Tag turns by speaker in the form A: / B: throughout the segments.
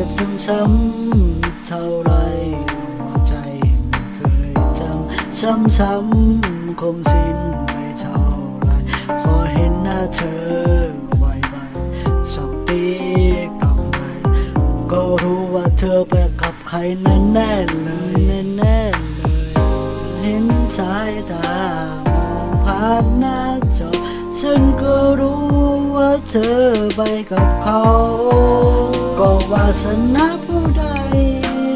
A: ซ้ำเท่าไรหัวใจไม่เคยจำซ้ำๆคงสิ้นไม่เท่าไรขอเห็นหน้าเธอไวๆสักทีกลับไปก็รู้ว่าเธอไปกับใครแน่เลยแน่ๆเลย เห็นสายตามองผ่านหน้าจอฉันก็รู้ เธอไปกับเขา ก็วาสนาผู้ใด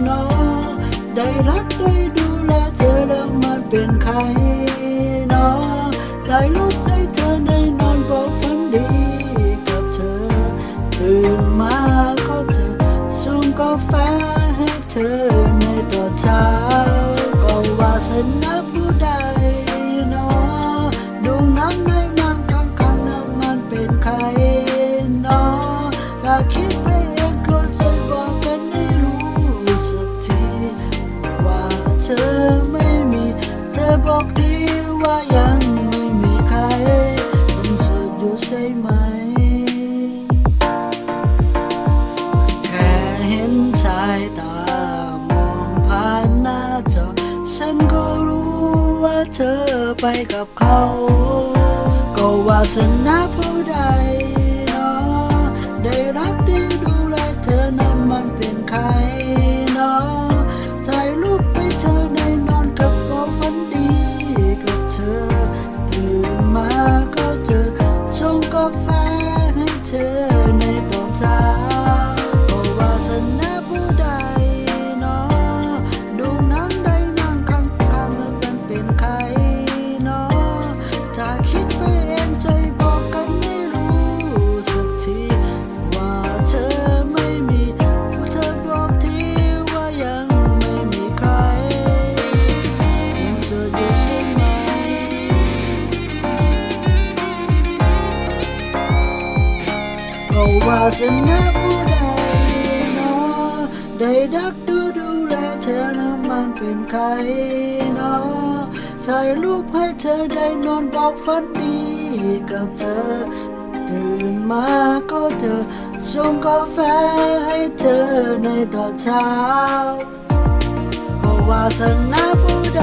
A: เนาะได้รักได้ดูแลเธอแล้วมันเป็นใครเนาะได้ลุกได้เธอได้นอนบอกฝันดีกับเธอ ตื่นมาก็เจอส่งกาแฟให้เธอในตอนเช้าก็วาสนาผู้ใดเนาะดูน้ำในน้ำข้างข้างน้ำมันเป็นใคร ไหม แค่เห็นสายตามองผ่านหน้าจอ ฉันก็รู้ว่าเธอไปกับเขา ก็วาสนาผู้ใด วาสนาผู้ใดเนาะได้ดักดูดูแลเธอนะมันเป็นใครเนาะถ่ายรูปให้เธอได้นอนบอกฝันดีกับเธอ ตื่นมาก็เจอส่งกาแฟให้เธอในตอนเช้าก็วาสนาผู้ใด